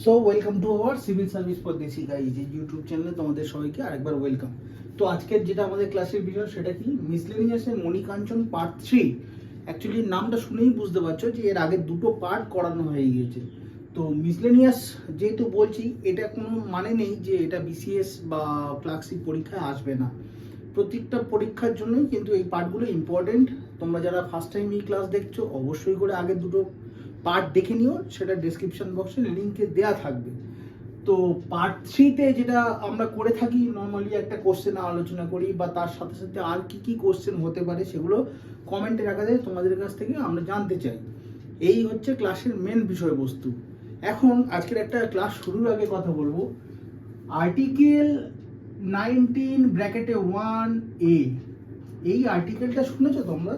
So welcome to our civil service পদ্ধতি guys এই YouTube চ্যানেলে তোমাদের সবাইকে আরেকবার ওয়েলকাম তো আজকের যেটা আমাদের ক্লাসের বিষয়, সেটা কি? মিসলেনিয়াসের মণিকাঞ্চন পার্ট থ্রি অ্যাকচুয়ালি নামটা শুনেই বুঝতে পারছ যে এর আগে দুটো পার্ট করানো হয়ে গিয়েছে। তো মিসলেনিয়াস যেহেতু বলছি, এটা কোনো মানে নেই যে এটা বিসিএস বা ক্লাসিক পরীক্ষায় আসবে না। প্রত্যেকটা পরীক্ষার জন্যই কিন্তু এই পার্টগুলো ইম্পর্টেন্ট তোমরা যারা ফার্স্ট টাইম এই ক্লাস দেখছ, অবশ্যই করে আগে দুটো পার্ট দেখে নিও, সেটা ডেসক্রিপশন বক্সে লিঙ্কে দেয়া থাকবে। তো পার্ট থ্রিতে যেটা আমরা করে থাকি নর্মালি একটা কোশ্চেন আলোচনা করি, বা তার সাথে সাথে আর কি কি কোশ্চেন হতে পারে, সেগুলো কমেন্টে রাখা যায়, তোমাদের কাছ থেকে আমরা জানতে চাই। এই হচ্ছে ক্লাসের মেন বিষয়বস্তু। এখন আজকের একটা ক্লাস শুরুর আগে কথা বলব। আর্টিকেল নাইনটিন ব্র্যাকেটে ওয়ান এ এই আর্টিকেলটা শুনেছো তোমরা?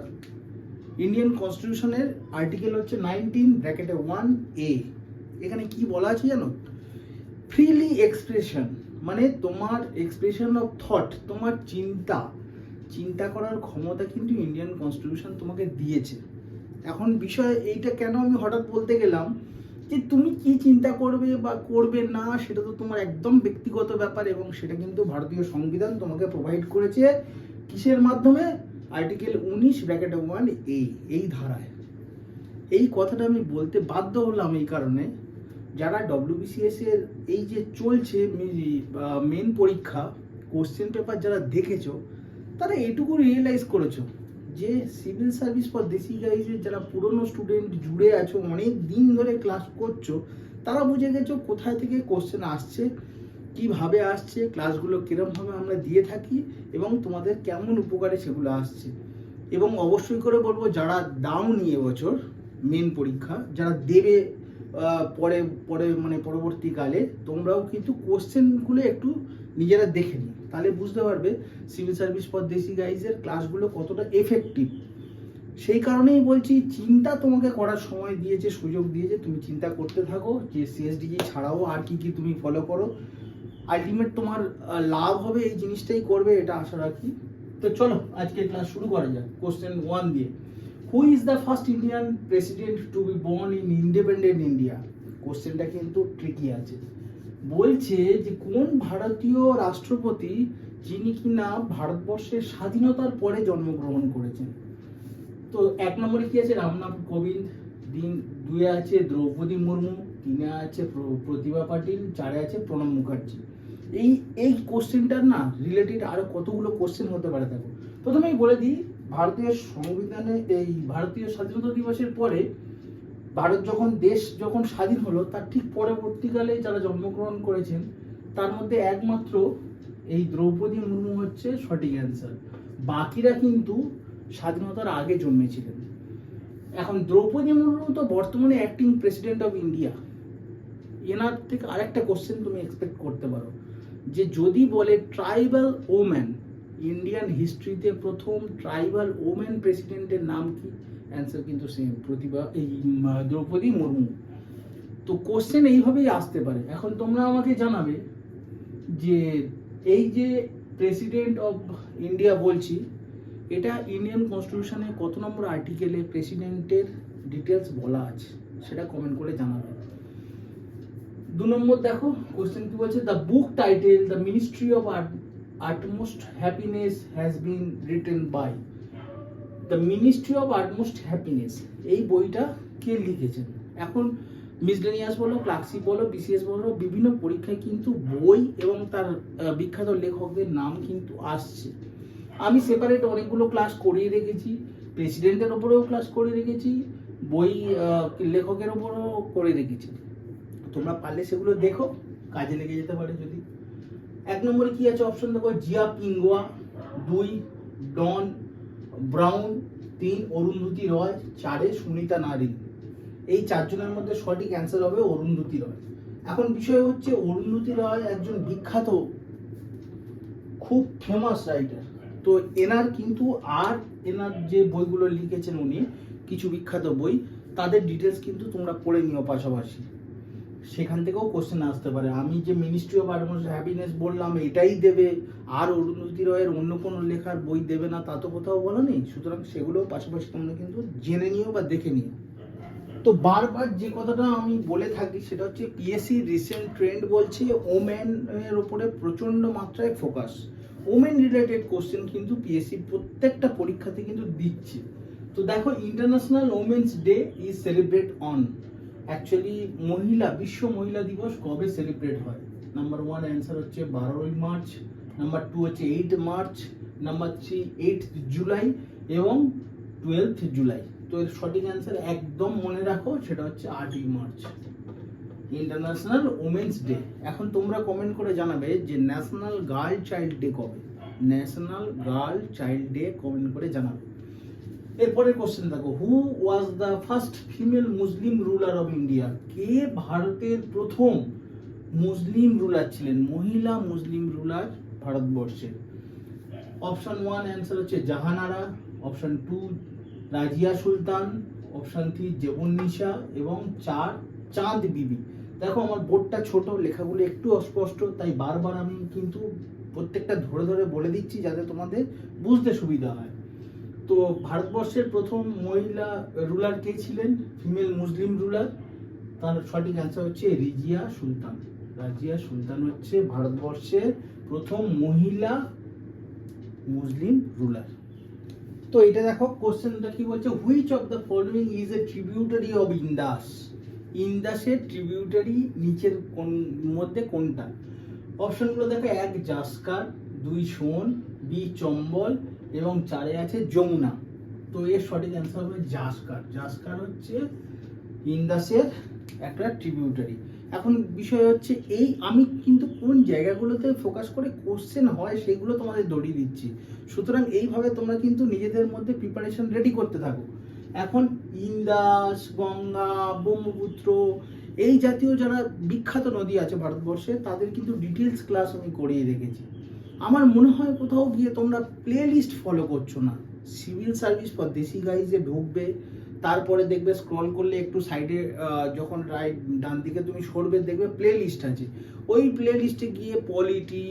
ইন্ডিয়ান কনস্টিটিউশনের আর্টিকেল হচ্ছে নাইনটিন ব্র্যাকেটে ওয়ান এ এখানে কি বলা আছে জানো? ফ্রিলি এক্সপ্রেশন মানে তোমার এক্সপ্রেশন অফ থট তোমার চিন্তা। চিন্তা করার ক্ষমতা কিন্তু ইন্ডিয়ান কনস্টিটিউশন তোমাকে দিয়েছে। এখন বিষয় এইটা কেন আমি হঠাৎ বলতে গেলাম যে তুমি কি চিন্তা করবে বা করবে না, সেটা তো তোমার একদম ব্যক্তিগত ব্যাপার এবং সেটা কিন্তু ভারতীয় সংবিধান তোমাকে প্রোভাইড করেছে। কিসের মাধ্যমে? আর্টিকেল উনিশ ব্র্যাকেট ওয়ান এই এই ধারায়। এই কথাটা আমি বলতে বাধ্য হলাম এই কারণে। যারা ডব্লিউবিসিএস এর এই যে চলছে মেন পরীক্ষা কোশ্চেন পেপার যারা দেখেছ, তারা এটুকু রিয়েলাইজ করেছ যে সিভিল সার্ভিস ফর দেশি গাইজের যারা পুরনো স্টুডেন্ট জুড়ে আছো, অনেক দিন ধরে ক্লাস করছ, তারা বুঝে গেছো কোথায় থেকে কোশ্চেন আসছে। কীভাবে আসছে ক্লাসগুলো কীরমভাবে আমরা দিয়ে থাকি এবং তোমাদের কেমন উপকারে সেগুলো আসছে। এবং অবশ্যই করে বলব, যারা দাওনি এবছর মেন পরীক্ষা, যারা দেবে পরে পরে মানে পরবর্তীকালে, তোমরাও কিন্তু কোশ্চেনগুলো একটু নিজেরা দেখে নিও। তাহলে বুঝতে পারবে সিভিল সার্ভিস ফর দেশি গাইজের ক্লাসগুলো কতটা এফেক্টিভ সেই কারণেই বলছি, চিন্তা তোমাকে করার সময় দিয়েছে, সুযোগ দিয়েছে, তুমি চিন্তা করতে থাকো যে সিএসডিজি ছাড়াও আর কি কি তুমি ফলো করো। আলটিমেট তোমার লাভ হবে এই জিনিসটাই করবে, এটা আশা রাখি। তো চলো আজকে ক্লাস শুরু করা যাক কোশ্চেন ওয়ান দিয়ে। Who is the first Indian president to be born in independent India কোশ্চেনটা কিন্তু ট্রিকি আছে। বলছে যে, কোন ভারতীয় রাষ্ট্রপতি যিনি কিনা ভারতবর্ষের স্বাধীনতার পরে জন্মগ্রহণ করেছেন? তো এক নম্বরে কি আছে? রামনাথ কোবিন্দ, দিন দুয়ে আছে দ্রৌপদী মুর্মু, তিনে আছে প্রতিভা পাটিল, চারে আছে প্রণব মুখার্জি। এই এই কোশ্চেনটার না রিলেটেড আরও কতগুলো কোশ্চেন হতে পারে দেখো। প্রথমেই বলে দিই, ভারতীয় সংবিধানে এই ভারতীয় স্বাধীনতা দিবসের পরে ভারত যখন, দেশ যখন স্বাধীন হলো, তার ঠিক পরবর্তীকালে যারা জন্মগ্রহণ করেছেন, তার মধ্যে একমাত্র এই দ্রৌপদী মুর্মু হচ্ছে সঠিক অ্যান্সার বাকিরা কিন্তু স্বাধীনতার আগে জন্মেছিলেন। এখন দ্রৌপদী মুর্মু তো বর্তমানে অ্যাক্টিং প্রেসিডেন্ট অফ ইন্ডিয়া এনার থেকে আরেকটা কোশ্চেন তুমি এক্সপেক্ট করতে পারো। যে যদি বলে ট্রাইবাল ওম্যান ইন্ডিয়ান হিস্ট্রিতে প্রথম ট্রাইবাল ওমেন প্রেসিডেন্টের নাম কি? অ্যান্সার কিন্তু সেম প্রতিভা, এই দ্রৌপদী মুর্মু। তো কোশ্চেন এইভাবেই আসতে পারে। এখন তোমরা আমাকে জানাবে যে এই যে প্রেসিডেন্ট অফ ইন্ডিয়া বলছি, এটা ইন্ডিয়ান কনস্টিটিউশনে কত নম্বর আর্টিকেলে প্রেসিডেন্টের ডিটেলস বলা আছে? সেটা কমেন্ট করে জানাবে। দু নম্বর দেখো কোশ্চেন কি বলছে? The book title the ministry of art utmost happiness has been written by the ministry of utmost happiness এই বইটা কে লিখেছেন? এখন মিসলেনিয়াস বলো ক্লাসিক বলো বিসিএস বলো, বিভিন্ন পরীক্ষায় কিন্তু বই এবং তার বিখ্যাত লেখকদের নাম কিন্তু আসছে। আমি সেপারেট অনেকগুলো ক্লাস করিয়ে রেখেছি প্রেসিডেন্টের ওপরেও ক্লাস করে রেখেছি, বই লেখকের ওপরেও করে রেখেছি। তোমরা পারলে সেগুলো দেখো, কাজে লেগে যেতে পারে যদি। এক নম্বরে কি আছে অপশন দেখো, জিয়া, পিঙ্গুয়া, দুই, ডন, ব্রাউন, তিন, অরুন্ধতী রয়, চারে, সুনিতা নারী। এই চারজনের মধ্যে সঠিক অ্যান্সার হবে অরুন্ধতী রয়। এখন বিষয় হচ্ছে, অরুন্ধতী রয় একজন বিখ্যাত, খুব ফেমাস রাইটার তো এনার কিন্তু আর এনার যে বইগুলো লিখেছেন উনি, কিছু বিখ্যাত বই, তাদের ডিটেলস কিন্তু তোমরা পড়ে নিও পাশাপাশি। সেখান থেকেও কোশ্চেন আসতে পারে। আমি যে মিনিস্ট্রি অফ আর্মস হ্যাপিনেস বললাম, এটাই দেবে। আর অরুণজ্যোতি রয়ের অন্য কোনো লেখার বই দেবে না, তা তো কোথাও বলা নেই। সুতরাং সেগুলোও পাশাপাশি তোমরা কিন্তু জেনে নিও বা দেখে নিও। তো বারবার যে কথাটা আমি বলে থাকি, সেটা হচ্ছে পিএসসি রিসেন্ট ট্রেন্ড বলছে ওমেন এর উপরে প্রচণ্ড মাত্রায় ফোকাস ওমেন রিলেটেড কোশ্চেন কিন্তু পিএসসি প্রত্যেকটা পরীক্ষাতে কিন্তু দিচ্ছে। তো দেখো international women's day is celebrate on actually মহিলা, বিশ্ব মহিলা দিবস কবে সেলিব্রেট হয়? নাম্বার ওয়ান অ্যান্সার হচ্ছে বারোই মার্চ নাম্বার টু হচ্ছে eight March number three eight July এবং টুয়েলথ জুলাই। তো এর সঠিক অ্যান্সার একদম মনে রাখো, সেটা হচ্ছে আটই মার্চ। ইন্টারন্যাশনাল ওমেন্স ডে এখন তোমরা কমেন্ট করে জানাবে যে ন্যাশনাল গার্ল চাইল্ড ডে কবে? National girl child day comment করে জানাবে। এরপরে কোশ্চেন দেখো who was the first female Muslim ruler of India কে ভারতের প্রথম মুসলিম রুলার ছিলেন? মহিলা মুসলিম রুলার ভারতবর্ষের অপশন ওয়ান অ্যান্সার হচ্ছে Jahanara option two Razia Sultan option three Zebunnisa এবং চার চাঁদ বিবি। দেখো আমার বোর্ডটা ছোট, লেখাগুলো একটু অস্পষ্ট, তাই বারবার আমি কিন্তু প্রত্যেকটা ধরে ধরে বলে দিচ্ছি যাতে তোমাদের বুঝতে সুবিধা হয়। তো ভারতবর্ষের প্রথম মহিলা রুলার কে ছিলেন? ফিমেল মুসলিম রুলার তার সঠিক অ্যান্সার হচ্ছে রিজিয়া সুলতান। রাজিয়া সুলতান হচ্ছে ভারতবর্ষের প্রথম মহিলা মুসলিম রুলার তো এটা দেখো কোশ্চেনটা কি বলছে? Which of the following is a tributary of Indus ইন্দাসের tributary নিচের কোন, মধ্যে কোনটা? অপশনগুলো দেখো, এক জাসকার, দুই সোন, বি চম্বল এবং চারে আছে যমুনা। তো এর সঠিক অ্যান্সার হবে জাসকার। জাসকার হচ্ছে ইন্দাসের একটা ট্রিবিউটারি এখন বিষয় হচ্ছে এই, আমি কিন্তু কোন জায়গাগুলোতে ফোকাস করে কোশ্চেন হয় সেগুলো তোমাদের দড়িয়ে দিচ্ছি। সুতরাং এইভাবে তোমরা কিন্তু নিজেদের মধ্যে প্রিপারেশন রেডি করতে থাকো। এখন ইন্দাস, গঙ্গা, ব্রহ্মপুত্র, এই জাতীয় যারা বিখ্যাত নদী আছে ভারতবর্ষে, তাদের কিন্তু ডিটেলস ক্লাস আমি করিয়ে রেখেছি। আমার মনে হয় কোথাও গিয়ে তোমরা প্লে লিস্ট ফলো করছ না। সিভিল সার্ভিস ফর দেশি গাইজে ঢুকবে, তারপরে দেখবে স্ক্রল করলে একটু সাইডে যখন রাইট ডান দিকে তুমি সরবে, দেখবে প্লে লিস্ট আছে। ওই প্লে লিস্টে গিয়ে polity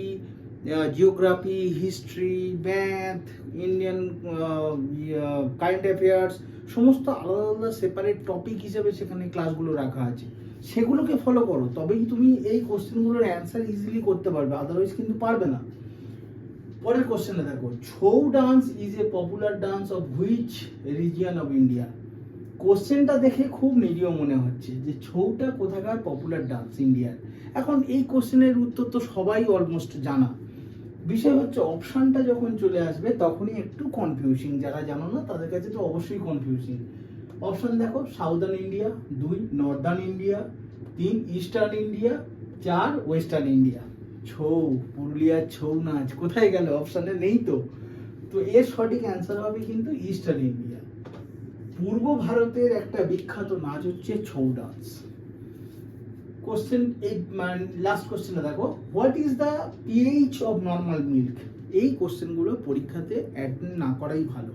geography history math Indian current affairs সমস্ত আলাদা আলাদা সেপারেট টপিক হিসেবে সেখানে ক্লাসগুলো রাখা আছে। সেগুলোকে ফলো করো, তবেই তুমি এই কোশ্চেনগুলোর অ্যান্সার ইজিলি করতে পারবে আদারওয়াইজ কিন্তু পারবে না। পরের কোশ্চেনে দেখো, Chhau dance is a popular dance of which region of India কোশ্চেনটা দেখে খুব নিরীহ মনে হচ্ছে যে ছৌটা কোথাকার পপুলার ডান্স ইন্ডিয়ার এখন এই কোশ্চেনের উত্তর তো সবাই অলমোস্ট জানা। বিষয় হচ্ছে অপশানটা যখন চলে আসবে, তখনই একটু কনফিউজিং যারা জানো না, তাদের কাছে তো অবশ্যই কনফিউজিং অপশন দেখো সাউদার্ন ইন্ডিয়া দুই নর্দার্ন ইন্ডিয়া তিন ইস্টার্ন ইন্ডিয়া চার ওয়েস্টার্ন ইন্ডিয়া ছৌ, পুরুলিয়ার ছৌ নাচ, কোথায় গেল? অপশানে নেই তো। তো এর সঠিক অ্যান্সার হবে কিন্তু ইস্টার্ন ইন্ডিয়া পূর্ব ভারতের একটা বিখ্যাত নাচ হচ্ছে ছৌ ডান্স কোশ্চেন এই লাস্ট কোশ্চেনটা দেখো। What is the pH of normal milk এই কোশ্চেনগুলো পরীক্ষাতে অ্যাটেন্ড না করাই ভালো।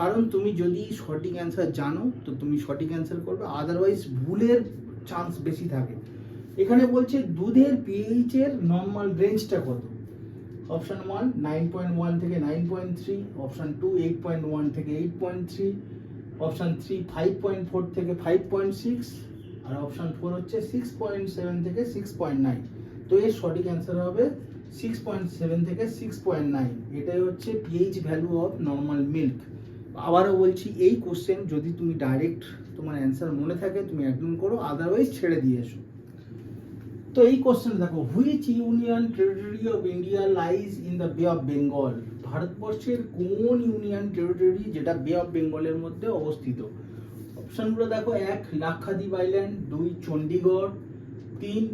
কারণ তুমি যদি সঠিক অ্যান্সার জানো, তো তুমি সঠিক অ্যান্সার করবে। আদারওয়াইজ ভুলের চান্স বেশি থাকে। এখানে বলছে দুধের পিএইচ এর নর্মাল রেঞ্জটা কত? Option one nine point one থেকে nine point three option two eight point one থেকে eight point three option three five point four থেকে ফাইভ পয়েন্ট সিক্স আর অপশান ফোর হচ্ছে সিক্স পয়েন্ট সেভেন থেকে six point nine তো এর সঠিক answer হবে সিক্স পয়েন্ট সেভেন থেকে সিক্স পয়েন্ট নাইন এটাই হচ্ছে pH value of normal milk আবারও বলছি, এই কোশ্চেন যদি তুমি ডাইরেক্ট তোমার অ্যান্সার মনে থাকে, তুমি একদম করো আদারওয়াইজ ছেড়ে দিয়ে এসো। তো এই কোশ্চেন দেখো which union territory of India lies in the bay of Bengal ভারতবর্ষের কোন ইউনিয়ন টেরিটরি যেটা বে অফ বেঙ্গলের মধ্যে অবস্থিত? অপশনগুলো দেখো, এক লাক্ষাদ্বীপ আইল্যান্ড দুই চণ্ডীগড় তিন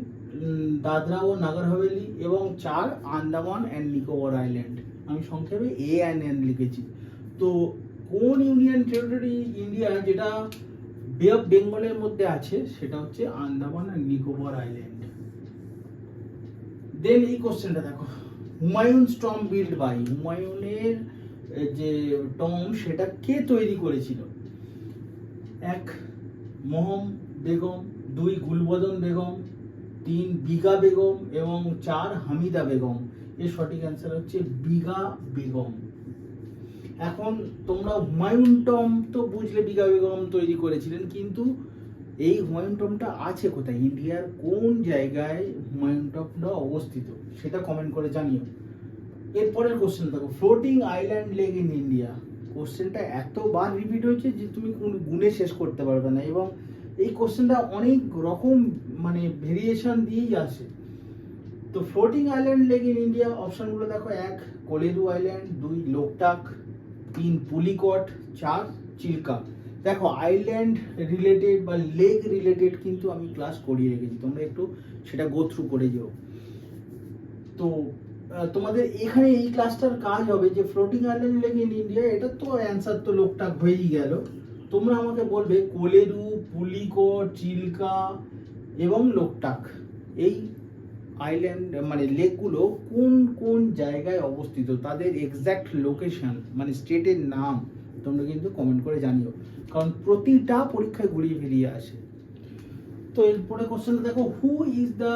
দাদরা ও নাগর হাভেলি, এবং চার, আন্দামান অ্যান্ড নিকোবর আইল্যান্ড আমি সংক্ষেপে এ অ্যান্ড এন লিখেছি। তো কোন ইউনিয়ন টেরিটরি ইন্ডিয়া যেটা বে অফ বেঙ্গলের মধ্যে আছে, সেটা হচ্ছে আন্দামান আর নিকোবর আইল্যান্ড দেন এই কোশ্চেনটা দেখো, হুমায়ুন স্টম বিল্ড বাই হুমায়ুনের যে টম সেটা কে তৈরি করেছিল? এক মহম বেগম, দুই, গুলবদন বেগম, তিন বিগা বেগম এবং চার, হামিদা বেগম। এর সঠিক অ্যান্সার হচ্ছে বিগা বেগম। এখন তোমরা হুমায়ুন টম তো বুঝলে বিগা বেগম তৈরি করেছিলেন, কিন্তু এই হুমায়ুন টমটা আছে কোথায়? ইন্ডিয়ার কোন জায়গায় হুমায়ুন টমটা অবস্থিত? সেটা কমেন্ট করে জানিও। এরপরের কোশ্চেন দেখো floating island lake in India কোশ্চেনটা এতবার রিপিট হয়েছে যে তুমি কোন গুণে শেষ করতে পারবে না এবং এই কোশ্চেনটা অনেক রকম মানে ভেরিয়েশন দিয়েই আসে। তো floating island lake in India অপশানগুলো দেখো, এক, কোলেরু আইল্যান্ড দুই, লোকটাক। তিন পুলিকট, চার চিল্কা। দেখো আইল্যান্ড রিলেটেড বা লেক রিলেটেড কিন্তু আমি ক্লাস করিয়ে রেখেছি। তোমরা একটু সেটা গো থ্রু করে যেও। তো তোমাদের এখানে এই ক্লাসটার কাজ হবে যে floating island lake in India এটা তো অ্যান্সার তো লোকটাক হয়েই গেল। তোমরা আমাকে বলবে, কোলেরু, পুলিকট, চিল্কা এবং লোকটাক। এই আইল্যান্ড মানে লেকগুলো কোন কোন জায়গায় অবস্থিত? তাদের এক্স্যাক্ট লোকেশন মানে স্টেটের নাম তোমরা কিন্তু কমেন্ট করে জানিও। কারণ প্রতিটা পরীক্ষায় ঘুরিয়ে ফিরিয়ে আসে। তো এরপরে কোশ্চেনটা দেখো who is the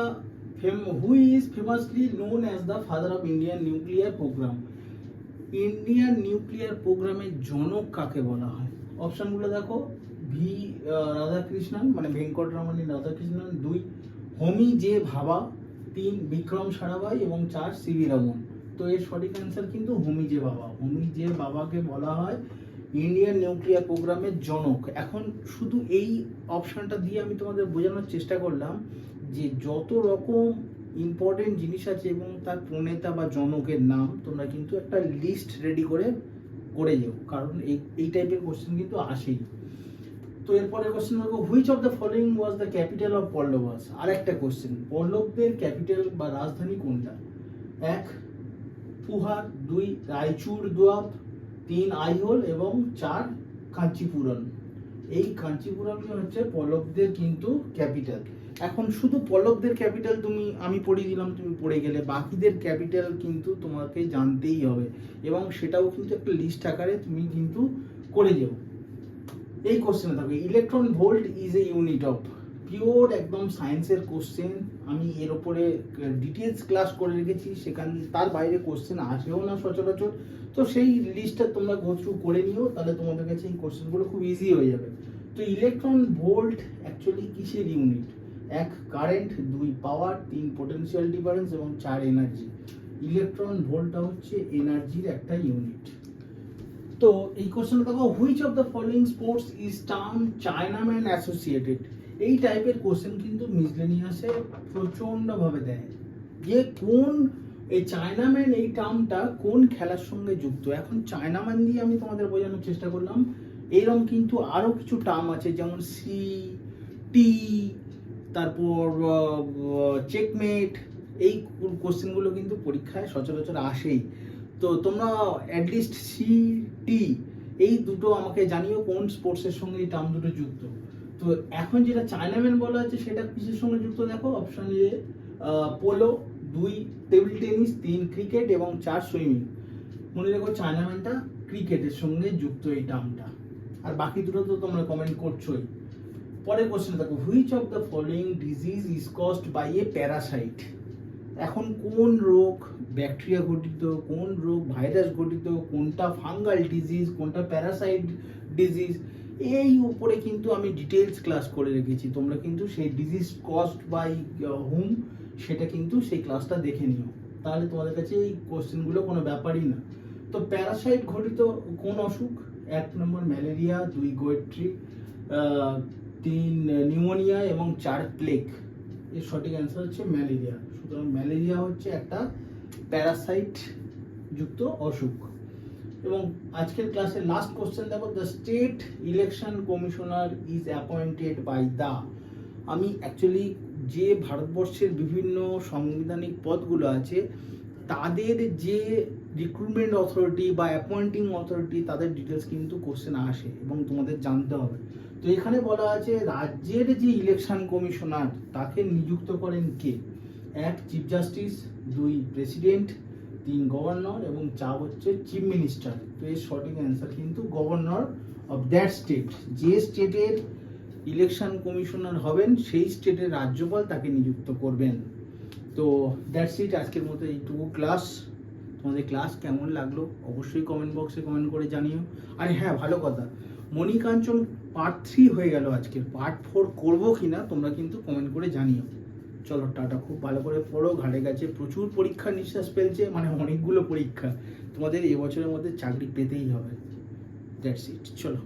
fame who is famously known as the father of Indian nuclear program Indian nuclear প্রোগ্রামের জনক কাকে বলা হয়? অপশনগুলো দেখো ভি রাধাকৃষ্ণন মানে ভেঙ্কটরমণী রাধাকৃষ্ণন, দুই, হোমি জে ভাবা তিন বিক্রম সারাভাই এবং চার সিভি রমন। তো এর সঠিক অ্যান্সার কিন্তু হোমি জে বাবা। হোমি জে বাবাকে বলা হয় ইন্ডিয়ান নিউক্লিয়ার প্রোগ্রামের জনক। এখন শুধু এই অপশনটা দিয়ে আমি তোমাদের বোঝানোর চেষ্টা করলাম যে যত রকম ইম্পর্টেন্ট জিনিস আছে এবং তার প্রণেতা বা জনকের নাম তোমরা কিন্তু একটা লিস্ট রেডি করে করে যেও। কারণ এই এই টাইপের কোশ্চেন কিন্তু আসেই। তো এরপরে কোশ্চেন দেখো which of the following was the capital of Pallavas আর একটা কোশ্চেন পল্লবদের ক্যাপিটাল বা রাজধানী কোনটা? এক ফুহার দুই, রায়চুর দোয়াব তিন, আইহোল এবং চার, কাঞ্চিপুরম। এই কাঞ্চিপুরমই হচ্ছে পল্লবদের কিন্তু ক্যাপিটাল এখন শুধু পল্লবদের ক্যাপিটাল তুমি, আমি পড়িয়ে দিলাম, তুমি পড়ে গেলে, বাকিদের ক্যাপিটাল কিন্তু তোমাকে জানতেই হবে এবং সেটাও কিন্তু একটা লিস্ট আকারে তুমি কিন্তু করে যাও। এই কোশ্চেনে থাকবে electron volt is a unit of pure একদম সায়েন্সের কোশ্চেন আমি এর ওপরে ডিটেলস ক্লাস করে রেখেছি, সেখান, তার বাইরে কোশ্চেন আসেও না সচরাচর। তো সেই লিস্টটা তোমরা গো থ্রু করে নিও, তাহলে তোমাদের কাছে এই কোশ্চেনগুলো খুব ইজি হয়ে যাবে। তো ইলেকট্রন ভোল্ট অ্যাকচুয়ালি কিসের ইউনিট এক কারেন্ট দুই পাওয়ার তিন পোটেনশিয়াল ডিফারেন্স এবং চার এনার্জি ইলেকট্রন ভোল্টটা হচ্ছে এনার্জির একটা ইউনিট তো এই কোশ্চেন দেখো which of the following sports is term chinaman associated এই টাইপের কোশ্চেন কিন্তু মিসলেনিয়াসে প্রচণ্ডভাবে দেয়। যে কোন, এই চায়নাম্যান এই টার্মটা কোন খেলার সঙ্গে যুক্ত? এখন চায়নাম্যান দিয়ে আমি তোমাদের বোঝানোর চেষ্টা করলাম। এরকম কিন্তু আরও কিছু টার্ম আছে, যেমন সি টি তারপর চেকমেট এই কোশ্চেনগুলো কিন্তু পরীক্ষায় সচরাচর আসেই। তো তোমরা অ্যাটলিস্ট সি টি এই দুটো আমাকে জানিও কোন স্পোর্টসের সঙ্গে এই টার্ম দুটো যুক্ত। তো এখন যেটা চায়নাম্যান বলা আছে সেটা কিসের সঙ্গে যুক্ত দেখো? অপশন এ পোলো দুই টেবিল টেনিস তিন ক্রিকেট এবং চার সুইমিং মনে রেখো চায়নাম্যানটা ক্রিকেটের সঙ্গে যুক্ত এই টার্মটা আর বাকি দুটো তো তোমরা কমেন্ট করছোই। পরের কোশ্চেন দেখো which of the following disease is caused by a parasite এখন কোন রোগ ব্যাকটেরিয়া ঘটিত, কোন রোগ ভাইরাস ঘটিত, কোনটা ফাঙ্গাল ডিজিজ, কোনটা প্যারাসাইট ডিজিজ, এই উপরে কিন্তু আমি ডিটেলস ক্লাস করে রেখেছি। তোমরা কিন্তু সেই ডিজিজ কস্ট বাই হুম, সেটা কিন্তু সেই ক্লাসটা দেখে নিও। তাহলে তোমাদের কাছে এই কোশ্চেনগুলো কোনো ব্যাপারই না। তো প্যারাসাইট ঘটিত কোন অসুখ? এক নম্বর ম্যালেরিয়া, দুই গোয়েট্রি তিন নিউমোনিয়া এবং চার প্লেগ। এর সঠিক অ্যান্সার হচ্ছে ম্যালেরিয়া সুতরাং ম্যালেরিয়া হচ্ছে একটা প্যারাসাইট যুক্ত অসুখ। এবং আজকের ক্লাসের লাস্ট কোশ্চেন দেখো the state election commissioner is appointed by the আমি অ্যাকচুয়ালি যে ভারতবর্ষের বিভিন্ন সাংবিধানিক পদগুলো আছে, তাদের যে রিক্রুটমেন্ট অথরিটি বা অ্যাপয়েন্টিং অথরিটি তাদের ডিটেলস কিন্তু কোশ্চেন আসে এবং তোমাদের জানতে হবে। তো এখানে বলা আছে, রাজ্যের যে ইলেকশন কমিশনার তাকে নিযুক্ত করেন কে? এক চিফ জাস্টিস দুই প্রেসিডেন্ট তিন গভর্নর এবং চার হচ্ছে চিফ মিনিস্টার তো এর সঠিক অ্যান্সার কিন্তু গভর্নর অফ দ্যাট স্টেট যে স্টেটের ইলেকশন কমিশনার হবেন, সেই স্টেটের রাজ্যপাল তাকে নিযুক্ত করবেন। তো দ্যাটস ইট আজকের মতো এইটুকু ক্লাস তোমাদের ক্লাস কেমন লাগল? অবশ্যই কমেন্ট বক্সে কমেন্ট করে জানিও। আর হ্যাঁ ভালো কথা। মণিকাঞ্চন পার্ট থ্রি হয়ে গেল আজকের। পার্ট ফোর করব কিনা তোমরা কিন্তু কমেন্ট করে জানিও। চলো, টাটা, খুব ভালো করে পড়ো। ঘাটে গেছে, প্রচুর পরীক্ষার নিঃশ্বাস ফেলছে মানে অনেকগুলো পরীক্ষা। তোমাদের এবছরের মধ্যে চাকরি পেতেই হবে। দ্যাটস ইট চলো।